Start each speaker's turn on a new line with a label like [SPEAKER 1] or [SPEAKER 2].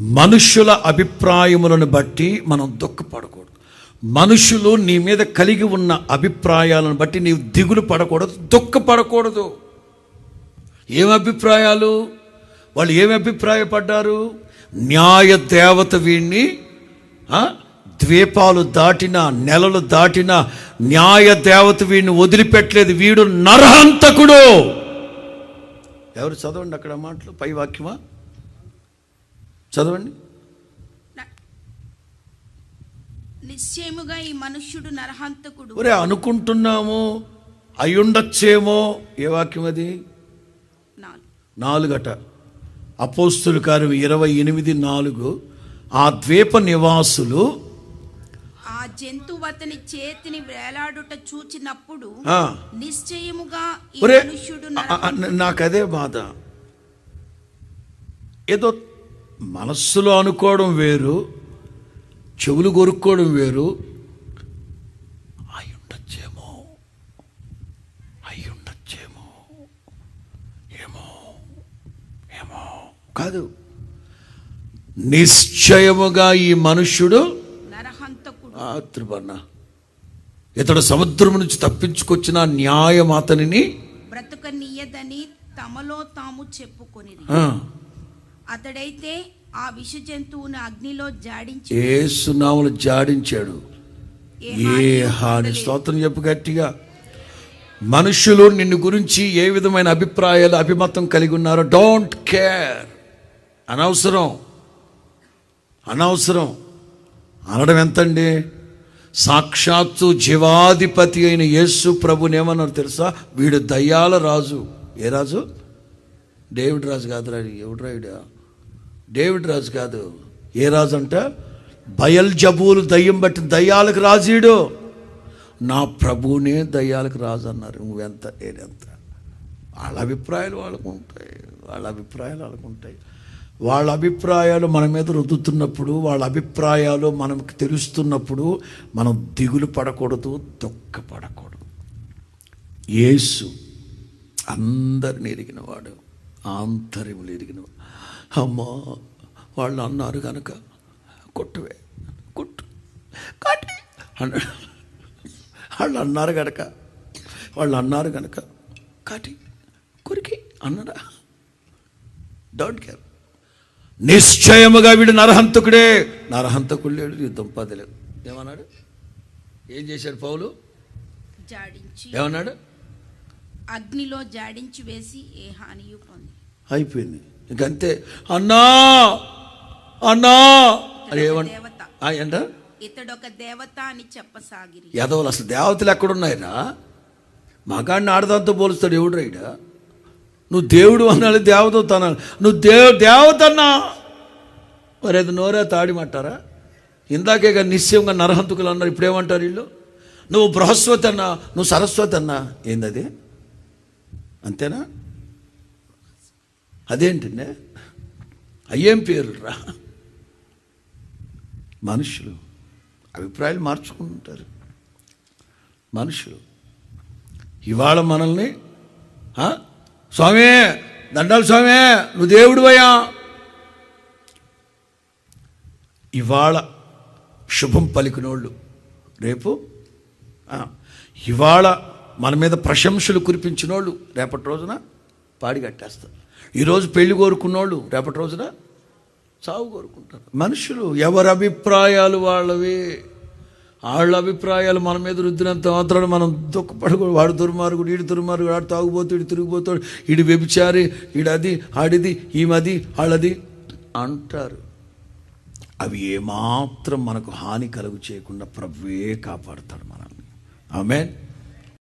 [SPEAKER 1] మనుషుల అభిప్రాయములను బట్టి మనం దుఃఖపడకూడదు. మనుషులు నీ మీద కలిగి ఉన్న అభిప్రాయాలను బట్టి నీవు దిగులు పడకూడదు దుఃఖపడకూడదు. ఏం అభిప్రాయాలు? వాళ్ళు ఏమి అభిప్రాయపడ్డారు? న్యాయ దేవత వీణ్ణి ద్వీపాలు దాటిన నెలలు దాటిన న్యాయ దేవత వీడిని వదిలిపెట్టలేదు వీడు నరహంతకుడు. ఎవరు చదవండి అక్కడ మాటలు? పై వాక్యమా? చదవండి.
[SPEAKER 2] నిశ్చయముగా ఈ మనుష్యుడు నరహంతకుడు.
[SPEAKER 1] ఒరే అనుకుంటున్నాము అయ్యుండొచ్చేమో ఏ వాక్యం అది?
[SPEAKER 2] నాలుగు.
[SPEAKER 1] నాలుగట. అపోస్తుల కార్యం ఇరవై ఎనిమిది నాలుగు. ఆ ద్వీప నివాసులు
[SPEAKER 2] ఆ జంతువు అతని చేతిని వేలాడుట చూచినప్పుడు నిశ్చయముగా మనుష్యుడు
[SPEAKER 1] నాకు అదే బాధ. ఏదో మనస్సులో అనుకోవడం వేరు చెవులు కొరుక్కోవడం వేరు. అయ్యుండొచ్చేమో అయ్యుండొచ్చేమో ఏమో ఏమో కాదు. నిశ్చయముగా ఈ మనుష్యుడు త్రివర్ణ. ఇతడు సముద్రం నుంచి తప్పించుకొచ్చిన న్యాయం అతనిని
[SPEAKER 2] బ్రతకనీయదని తమలో తాము చెప్పుకొని అతడైతే ఆ విష జంతువును అగ్నిలో జాడించి
[SPEAKER 1] ఏసునాములు జాడించాడు.
[SPEAKER 2] ఏ
[SPEAKER 1] హాని. స్తోత్రం చెప్పు గట్టిగా. మనుషులు నిన్ను గురించి ఏ విధమైన అభిప్రాయాలు అభిమతం కలిగి ఉన్నారో డోంట్ కేర్ అనవసరం. అనవసరం. అనడం ఎంతండి? సాక్షాత్తు జీవాధిపతి అయిన యేసు ప్రభుని ఏమన్నారు తెలుసా? వీడు దయ్యాల రాజు. ఏ రాజు? డేవిడ్ రాజు కాదు రాడు ఎవడు రాయుడా డేవిడ్ రాజు కాదు. ఏ రాజు అంట? బయల్ జబూలు దయ్యం బట్టి దయ్యాలకు రాజీడు. నా ప్రభువునే దయ్యాలకు రాజు అన్నారు. నువ్వెంత నేనెంత? వాళ్ళ అభిప్రాయాలు వాళ్ళకు ఉంటాయి. వాళ్ళ అభిప్రాయాలు వాళ్ళకు ఉంటాయి. వాళ్ళ అభిప్రాయాలు మన మీద రుద్దుతున్నప్పుడు వాళ్ళ అభిప్రాయాలు మనకు తెలుస్తున్నప్పుడు మనం దిగులు పడకూడదు దుఃఖపడకూడదు యేసు అందరిని ఎరిగినవాడు ఆంతర్యములు ఎరిగినవాడు. అమ్మా వాళ్ళు అన్నారు కనుక కొట్టువే కొట్టు కాటి అన్నాడు. వాళ్ళు అన్నారు కనుక వాళ్ళు అన్నారు కనుక కాటి కొరికి అన్నాడా? డోంట్ కేర్ నిశ్చయముగా వీడు నరహంతకుడే. నరహంతకుడు లేడు యుద్ధం పదలేదు ఏమన్నాడు? ఏం చేశాడు పౌలు?
[SPEAKER 2] జాడించి
[SPEAKER 1] ఏమన్నాడు?
[SPEAKER 2] అగ్నిలో జాడించి వేసి ఏ హానియు పొంది.
[SPEAKER 1] అయిపోయింది. ఇంకంతే అన్నా! అన్నా! అని ఏమన్నా ఏంట?
[SPEAKER 2] ఇతడొక దేవత అని చెప్పసాగిరి.
[SPEAKER 1] యాదవులు అసలు దేవతలు ఎక్కడున్నాయిరా? మగాడిని ఆడదాంతో పోలుస్తాడు ఎవడు రైడా నువ్వు దేవుడు అన్నాడు దేవత అన్నాడు నువ్వు దేవు దేవత అన్నా మరి అది నోరే తాడిమంటారా ఇందాకే కదా నిశ్చయంగా నరహంతుకులు అన్నారు ఇప్పుడేమంటారు వీళ్ళు? నువ్వు బృహస్వతి అన్నా నువ్వు సరస్వతి అన్నా. ఏందది? అంతేనా? అదేంటండి? అయ్యేం పేరు రా మనుషులు. అభిప్రాయాలు మార్చుకుంటారు మనుషులు. ఇవాళ మనల్ని స్వామి దండాలు స్వామి నువ్వు దేవుడు అయ్యా. ఇవాళ శుభం పలికినోళ్ళు. రేపు? ఇవాళ మన మీద ప్రశంసలు కురిపించినోళ్ళు రేపటి రోజున పాడి కట్టేస్తారు. ఈరోజు పెళ్ళి కోరుకున్నోళ్ళు రేపటి రోజున చావు కోరుకుంటారు. మనుషులు ఎవరి అభిప్రాయాలు వాళ్ళవి? వాళ్ళ అభిప్రాయాలు మన మీద రుద్దినంత మాత్రాన మనం దుఃఖపడకూడదు. వాడు దుర్మార్గుడు ఈడు దుర్మార్గుడు ఆడు తాగుబోతు ఈడు తిరిగిపోతాడు ఈడు వ్యభిచారి ఈడది ఆడిది ఈమది వాళ్ళది అంటారు. అవి ఏమాత్రం మనకు హాని కలుగు చేయకుండా ప్రభువే కాపాడుతాడు మనల్ని. ఆమెన్.